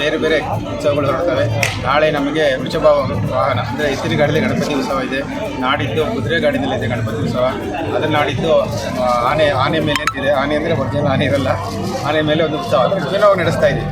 ಬೇರೆ ಬೇರೆ ಉತ್ಸವಗಳು ಹೊರಡ್ತವೆ ನಾಳೆ ನಮಗೆ ವೃಷಭ ವಾಹನ, ಅಂದರೆ ಎತ್ತಿನ ಗಾಡಿಯಲ್ಲಿ ಗಣಪತಿ ಉತ್ಸವ ಇದೆ. ನಾಡಿದ್ದು ಕುದುರೆ ಗಾಡಿನಲ್ಲಿದೆ ಗಣಪತಿ ಉತ್ಸವ. ಅದನ್ನು ನಾಡಿದ್ದು ಆನೆ ಆನೆ ಮೇಲೆ ಅಂತಿದೆ ಆನೆ ಅಂದರೆ ಒರಿಜಿನಲ್ ಆನೆ ಇರಲ್ಲ. ಆನೆ ಮೇಲೆ ಒಂದು ಉತ್ಸವ. ಅದು ನಾವು ನಡೆಸ್ತಾ ಇದ್ದೀವಿ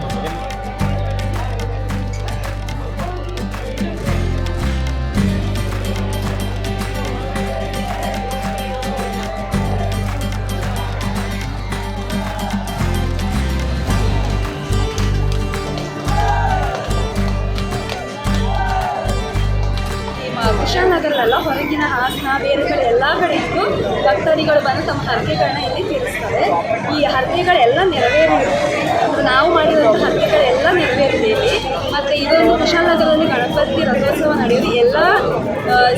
ಕುಶಾಲನಗರಲ್ಲ ಹೊರಗಿನ ಹಾಸನ, ಬೇರೆ ಕಡೆ ಎಲ್ಲ ಕಡೆಗೂ ಭಕ್ತಾದಿಗಳು ಬಂದು ತಮ್ಮ ಹರಕೆಗಳನ್ನ ಇಲ್ಲಿ ತೀರಿಸ್ತಾರೆ. ಈ ಹರಕೆಗಳೆಲ್ಲ ನೆರವೇರಿದೆ ನಾವು ಮಾಡಿರುವಂಥ ಹರಕೆಗಳೆಲ್ಲ ನೆರವೇರಿದೆ ಇಲ್ಲಿ. ಮತ್ತು ಇದೊಂದು ಕುಶಾಲನಗರದಲ್ಲಿ ಗಣಪತಿ ರಥೋತ್ಸವ ನಡೆಯುವುದು ಎಲ್ಲ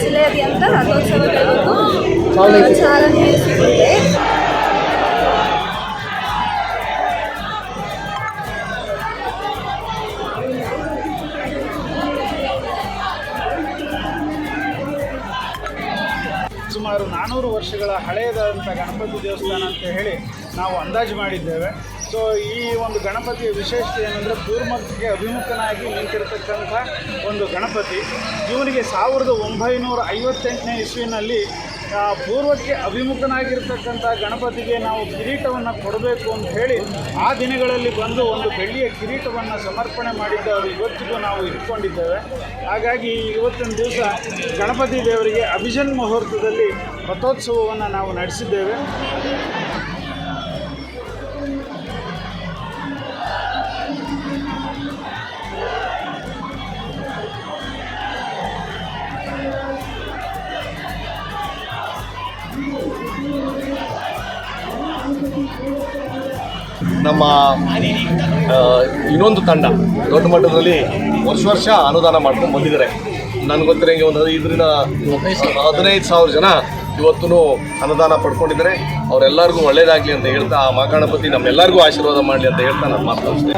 ಜಿಲ್ಲೆಯಾದ್ಯಂತ ರಥೋತ್ಸವಗಳಿಗೂ ಚಾಲನೆ ಸಿಗುತ್ತೆ. ಸುಮಾರು ನಾನ್ನೂರು ವರ್ಷಗಳ ಹಳೆಯದಾದಂಥ ಗಣಪತಿ ದೇವಸ್ಥಾನ ಅಂತ ಹೇಳಿ ನಾವು ಅಂದಾಜು ಮಾಡಿದ್ದೇವೆ. ಸೊ ಈ ಒಂದು ಗಣಪತಿಯ ವಿಶೇಷತೆ ಏನಂದರೆ ಪೂರ್ವಕ್ಕೆ ಅಭಿಮುಖನಾಗಿ ನಿಂತಿರತಕ್ಕಂಥ ಒಂದು ಗಣಪತಿ. ಇವನಿಗೆ ಸಾವಿರದ ಒಂಬೈನೂರ ಐವತ್ತೆಂಟನೇ ಇಸ್ವಿನಲ್ಲಿ ಪೂರ್ವಕ್ಕೆ ಅಭಿಮುಖನಾಗಿರ್ತಕ್ಕಂಥ ಗಣಪತಿಗೆ ನಾವು ಕಿರೀಟವನ್ನು ಕೊಡಬೇಕು ಅಂತ ಹೇಳಿ ಆ ದಿನಗಳಲ್ಲಿ ಬಂದು ಒಂದು ಬೆಳ್ಳಿಯ ಕಿರೀಟವನ್ನು ಸಮರ್ಪಣೆ ಮಾಡಿದ್ದವರು ಇವತ್ತಿಗೂ ನಾವು ಇಟ್ಕೊಂಡಿದ್ದೇವೆ. ಹಾಗಾಗಿ ಇವತ್ತಿನ ದಿವಸ ಗಣಪತಿ ದೇವರಿಗೆ ಅಭಿಜನ್ ಮುಹೂರ್ತದಲ್ಲಿ ರಥೋತ್ಸವವನ್ನು ನಾವು ನಡೆಸಿದ್ದೇವೆ. ನಮ್ಮ ಇನ್ನೊಂದು ತಂಡ ದೊಡ್ಡ ಮಟ್ಟದಲ್ಲಿ ವರ್ಷ ವರ್ಷ ಅನುದಾನ ಮಾಡ್ಕೊಂಡು ಬಂದಿದ್ದಾರೆ. ನನಗೆ ಗೊತ್ತಿರೋಂಗೆ ಒಂದು ಹದಿನೈದರಿಂದ ಹದಿನೈದು ಸಾವಿರ ಜನ ಇವತ್ತೂ ಅನುದಾನ ಪಡ್ಕೊಂಡಿದ್ದಾರೆ. ಅವರೆಲ್ಲರಿಗೂ ಒಳ್ಳೇದಾಗಲಿ ಅಂತ ಹೇಳ್ತಾ, ಆ ಮಹಾಗಣಪತಿ ನಮ್ಮೆಲ್ಲರಿಗೂ ಆಶೀರ್ವಾದ ಮಾಡಲಿ ಅಂತ ಹೇಳ್ತಾ ನಾನು ಮಾತಾಡ್ತೀನಿ